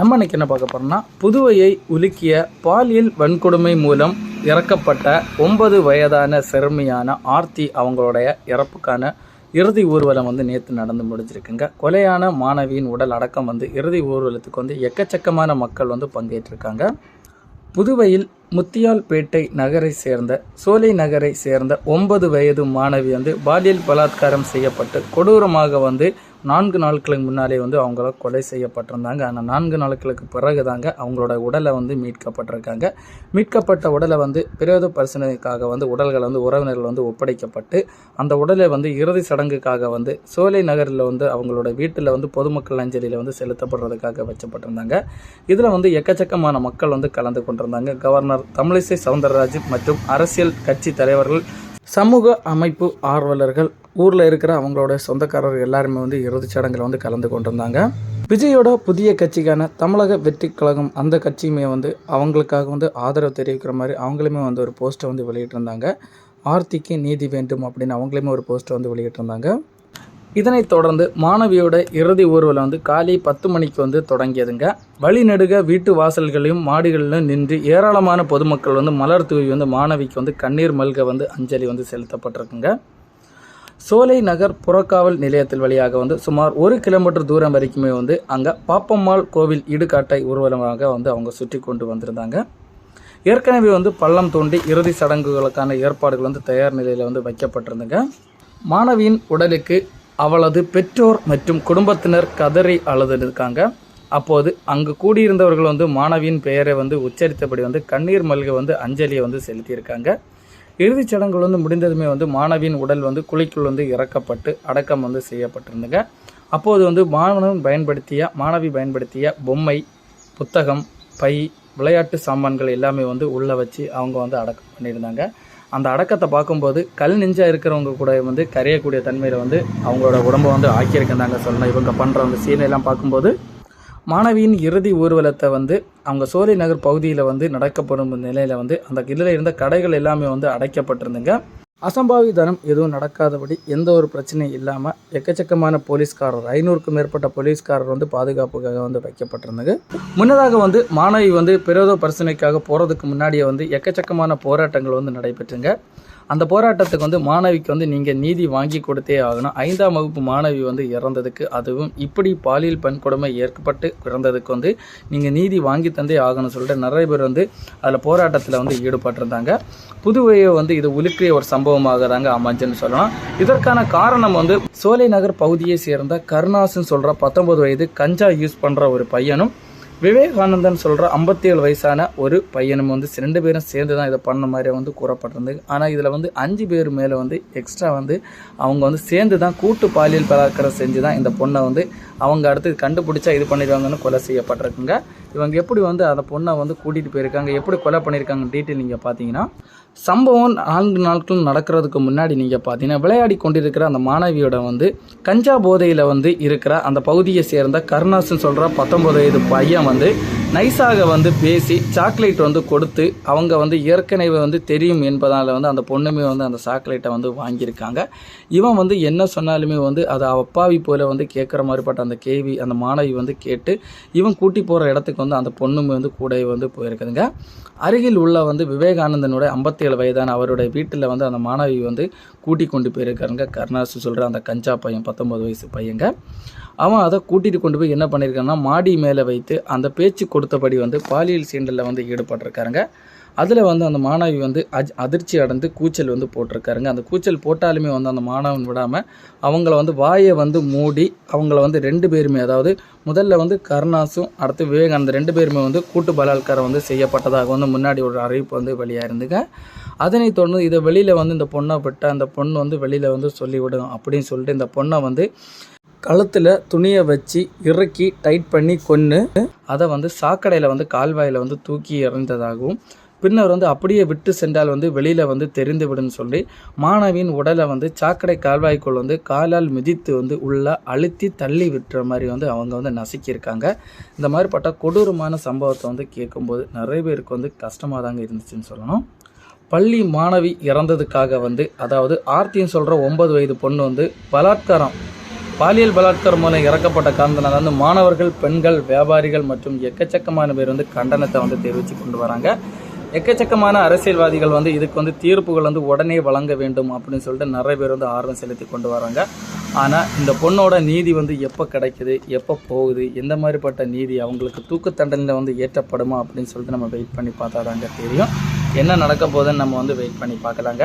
நம்ம இன்னைக்கு என்ன பார்க்க போறோம்னா புதுவையை உலுக்கிய பாலியல் வன்கொடுமை மூலம் இறக்கப்பட்ட ஒன்பது வயதான சிறுமியான ஆர்த்தி அவங்களுடைய இறப்புக்கான இறுதி ஊர்வலம் வந்து நேற்று நடந்து முடிஞ்சிருக்குங்க. கொலையான மாணவியின் உடல் அடக்கம் வந்து இறுதி ஊர்வலத்துக்கு வந்து எக்கச்சக்கமான மக்கள் வந்து பங்கேற்றிருக்காங்க. புதுவையில் முத்தியால்பேட்டை நகரை சேர்ந்த சோலை நகரை சேர்ந்த ஒன்பது வயது மாணவி வந்து பாலியல் பலாத்காரம் செய்யப்பட்டு கொடூரமாக வந்து நான்கு நாட்களுக்கு முன்னாலே வந்து அவங்கள கொலை செய்யப்பட்டிருந்தாங்க. ஆனால் நான்கு நாட்களுக்கு பிறகு தாங்க அவங்களோட உடலை வந்து மீட்கப்பட்டிருக்காங்க. மீட்கப்பட்ட உடலை வந்து பிரேத பரிசீலனைக்காக வந்து உடல்கள் வந்து உறவினர்கள் வந்து ஒப்படைக்கப்பட்டு அந்த உடலை வந்து இறுதி சடங்குக்காக வந்து சோலை நகரில் வந்து அவங்களோட வீட்டில் வந்து பொதுமக்கள் அஞ்சலியில் வந்து செலுத்தப்படுறதுக்காக வச்சப்பட்டிருந்தாங்க. இதில் வந்து எக்கச்சக்கமான மக்கள் வந்து கலந்து கொண்டிருந்தாங்க. கவர்னர் தமிழிசை சவுந்தரராஜன் மற்றும் அரசியல் கட்சி தலைவர்கள் சமூக அமைப்பு ஆர்வலர்கள் ஊரில் இருக்கிற அவங்களோட சொந்தக்காரர்கள் எல்லாருமே வந்து இறுதிச் சடங்கில் வந்து கலந்து கொண்டிருந்தாங்க. விஜயோட புதிய கட்சிக்கான தமிழக வெற்றி கழகம் அந்த கட்சியுமே வந்து அவங்களுக்காக வந்து ஆதரவு தெரிவிக்கிற மாதிரி அவங்களுமே வந்து ஒரு போஸ்ட்டை வந்து வெளியிட்டிருந்தாங்க. ஆர்த்திக்கு நீதி வேண்டும் அப்படின்னு அவங்களுமே ஒரு போஸ்ட்டை வந்து வெளியிட்டிருந்தாங்க. இதனைத் தொடர்ந்து மாணவியோட இறுதி ஊர்வலம் வந்து காலை பத்து மணிக்கு வந்து தொடங்கியதுங்க. வழிநடுக வீட்டு வாசல்களையும் மாடுகளிலும் நின்று ஏராளமான பொதுமக்கள் வந்து மலர் தூவி வந்து மாணவிக்கு வந்து கண்ணீர் மல்க வந்து அஞ்சலி வந்து செலுத்தப்பட்டிருக்குங்க. சோலை நகர் புறக்காவல் நிலையத்தில் வழியாக வந்து சுமார் ஒரு கிலோமீட்டர் தூரம் வரைக்குமே வந்து அங்கே பாப்பம்மாள் கோவில் இடுகாட்டை ஊர்வலமாக வந்து அவங்க சுற்றி கொண்டு வந்திருந்தாங்க. ஏற்கனவே வந்து பள்ளம் தோண்டி இறுதி சடங்குகளுக்கான ஏற்பாடுகள் வந்து தயார் நிலையில் வந்து வைக்கப்பட்டிருந்துங்க. மாணவியின் உடலுக்கு அவளது பெற்றோர் மற்றும் குடும்பத்தினர் கதறி அழுதுருக்காங்க அப்போது அங்கு கூடியிருந்தவர்கள் வந்து மாணவியின் பெயரை வந்து உச்சரித்தபடி வந்து கண்ணீர் மல்க வந்து அஞ்சலியை வந்து செலுத்தியிருக்காங்க. இறுதிச் சடங்குகள் வந்து முடிந்ததுமே வந்து மாணவியின் உடல் வந்து குழிக்குள் வந்து இறக்கப்பட்டு அடக்கம் வந்து செய்யப்பட்டிருந்துங்க அப்போது வந்து மாணவன் பயன்படுத்திய மாணவி பயன்படுத்திய பொம்மை புத்தகம் பை விளையாட்டு சாமான்கள் எல்லாமே வந்து உள்ளே வச்சு அவங்க வந்து அடக்கம் பண்ணியிருந்தாங்க. அந்த அடக்கத்தை பார்க்கும்போது கல் நெஞ்சா இருக்கிறவங்க கூட வந்து கரையக்கூடிய தன்மையில் வந்து அவங்களோட உடம்பை வந்து ஆக்கியிருக்கிறாங்க. சொல்லணும் இவங்க பண்ணுற அந்த சீனையெல்லாம் பார்க்கும்போது மாணவியின் இறுதி ஊர்வலத்தை வந்து அவங்க சோலை நகர் பகுதியில் வந்து நடக்கப்படும் நிலையில் வந்து அந்த இதில் இருந்த கடைகள் எல்லாமே வந்து அடைக்கப்பட்டிருந்துங்க. அசம்பாவிதனம் எதுவும் நடக்காதபடி எந்த ஒரு பிரச்சனையும் இல்லாமல் எக்கச்சக்கமான போலீஸ்காரர் ஐநூறுக்கும் மேற்பட்ட போலீஸ்காரர் வந்து பாதுகாப்புக்காக வந்து வைக்கப்பட்டிருந்தாங்க முன்னதாக வந்து மாணவி வந்து பிரோத பிரச்சனைக்காக போகிறதுக்கு முன்னாடியே வந்து எக்கச்சக்கமான போராட்டங்கள் வந்து நடைபெற்றுங்க. அந்த போராட்டத்துக்கு வந்து மாணவிக்கு வந்து நீங்கள் நீதி வாங்கி கொடுத்தே ஆகணும். ஐந்தாம் வகுப்பு மாணவி வந்து இறந்ததுக்கு அதுவும் இப்படி பாலியல் பண்கொடுமை ஏற்கப்பட்டு இறந்ததுக்கு வந்து நீங்கள் நீதி வாங்கி தந்தே ஆகணும்னு சொல்லிட்டு நிறைய பேர் வந்து அதில் போராட்டத்தில் வந்து ஈடுபட்டிருந்தாங்க. புதுவையை வந்து இது உலுக்கிய ஒரு சம்பவமாக தாங்க அமைஞ்சுன்னு சொல்லலாம். இதற்கான காரணம் வந்து சோலை நகர் பகுதியை சேர்ந்த கருணாசுன்னு சொல்கிற பத்தொன்பது வயது கஞ்சா யூஸ் பண்ணுற ஒரு பையனும் விவேகானந்தன் சொல்கிற ஐம்பத்தி ஏழு வயசான ஒரு பையனும் வந்து ரெண்டு பேரும் சேர்ந்து தான் இதை பண்ண மாதிரி வந்து கூறப்பட்டிருந்தது. ஆனால் இதில் வந்து அஞ்சு பேர் மேலே வந்து எக்ஸ்ட்ரா வந்து அவங்க வந்து சேர்ந்து தான் கூட்டு பாலியல் பலாக்கரம் செஞ்சு தான் இந்த பொண்ணை வந்து அவங்க அடுத்து கண்டுபிடிச்சா இது பண்ணிடுவாங்கன்னு கொலை செய்யப்பட்டிருக்குங்க. இவங்க எப்படி வந்து அந்த பொண்ணை வந்து கூட்டிகிட்டு போயிருக்காங்க எப்படி கொலை பண்ணியிருக்காங்க டீட்டெயில் நீங்கள் பார்த்தீங்கன்னா சம்பவம் நான்கு நாட்கள் நடக்கிறதுக்கு முன்னாடி நீங்கள் பார்த்தீங்கன்னா விளையாடி கொண்டிருக்கிற அந்த மாணவியோட வந்து கஞ்சா போதையில் வந்து இருக்கிற அந்த பகுதியை சேர்ந்த கருணாசன் சொல்கிற பத்தொம்பது வயது பையன் வந்து நைஸாக வந்து பேசி சாக்லேட் வந்து கொடுத்து அவங்க வந்து ஏற்கனவே வந்து தெரியும் என்பதால் வந்து அந்த பொண்ணுமே வந்து அந்த சாக்லேட்டை வந்து வாங்கியிருக்காங்க. இவன் வந்து என்ன சொன்னாலுமே வந்து அதை அப்பாவி போல வந்து கேட்குற மாதிரிப்பட்ட அந்த கேள்வி அந்த மாணவி வந்து கேட்டு இவன் கூட்டி போகிற இடத்துக்கு வந்து அந்த பொண்ணுமே வந்து கூட வந்து போயிருக்குதுங்க. அருகில் உள்ள வந்து விவேகானந்தனுடைய ஐம்பத்தேழு வயதான அவருடைய வீட்டில் வந்து அந்த மாணவி வந்து கூட்டி கொண்டு போயிருக்காருங்க. கருணாசு சொல்கிற அந்த கஞ்சா பையன் பத்தொம்பது வயசு பையங்க. அவன் அதை கூட்டிகிட்டு கொண்டு போய் என்ன பண்ணியிருக்காங்கன்னா மாடி மேலே வைத்து அந்த பேச்சு கொடுத்தபடி வந்து பாலியல் சீண்டலில் வந்து ஈடுபட்டிருக்காருங்க. அதில் வந்து அந்த மாணவி வந்து அஜ் அதிர்ச்சி அடைந்து கூச்சல் வந்து போட்டிருக்காருங்க. அந்த கூச்சல் போட்டாலுமே வந்து அந்த மாணவன் விடாமல் அவங்கள வந்து வாயை வந்து மூடி அவங்கள வந்து ரெண்டு பேருமே அதாவது முதல்ல வந்து கருணாசும் அடுத்து விவேகானந்த ரெண்டு பேருமே வந்து கூட்டு பலாத்காரம் வந்து செய்யப்பட்டதாக வந்து முன்னாடி ஒரு அறிவிப்பு வந்து வெளியாக இருந்துங்க அதனைத் தொடர்ந்து இதை வெளியில் வந்து இந்த பொண்ணை விட்டு அந்த பொண்ணு வந்து வெளியில் வந்து சொல்லிவிடும் அப்படின்னு சொல்லிட்டு இந்த பொண்ணை வந்து கழுத்தில் துணியை வச்சு இறுக்கி டைட் பண்ணி கொன்று அதை வந்து சாக்கடையில் வந்து கால்வாயில் வந்து தூக்கி எறிந்ததாகவும் பின்னர் வந்து அப்படியே விட்டு சென்றால் வந்து வெளியில் வந்து தெரிந்து விடும் சொல்லி மாணவியின் உடலை வந்து சாக்கடை கால்வாய்க்குள் வந்து காலால் மிதித்து வந்து உள்ள அழுத்தி தள்ளி விட்டுற மாதிரி வந்து அவங்க வந்து நசுக்கியிருக்காங்க. இந்த மாதிரிப்பட்ட கொடூரமான சம்பவத்தை வந்து கேட்கும்போது நிறைய பேருக்கு வந்து கஷ்டமாக தாங்க இருந்துச்சுன்னு சொல்லணும். பள்ளி மாணவி இறந்ததுக்காக வந்து அதாவது ஆர்த்தின்னு சொல்கிற ஒன்பது வயது பொண்ணு வந்து பலாத்காரம் பாலியல் பலாத்காரம் மூலம் இறக்கப்பட்ட காரணத்தினால வந்து மாணவர்கள் பெண்கள் வியாபாரிகள் மற்றும் எக்கச்சக்கமான பேர் வந்து கண்டனத்தை வந்து தெரிவித்து கொண்டு வராங்க. எக்கச்சக்கமான அரசியல்வாதிகள் வந்து இதுக்கு வந்து தீர்ப்புகள் வந்து உடனே வழங்க வேண்டும் அப்படின்னு சொல்லிட்டு நிறைய பேர் வந்து ஆர்வம் செலுத்தி கொண்டு வராங்க. ஆனால் இந்த பொண்ணோட நீதி வந்து எப்போ கிடைக்குது எப்போ போகுது எந்த மாதிரிப்பட்ட நீதி அவங்களுக்கு தூக்கு தண்டனை வந்து ஏற்றப்படுமா அப்படின்னு சொல்லிட்டு நம்ம வெயிட் பண்ணி பார்த்தா தாங்க தெரியும். என்ன நடக்க போகுதுன்னு நம்ம வந்து வெயிட் பண்ணி பார்க்கலாங்க.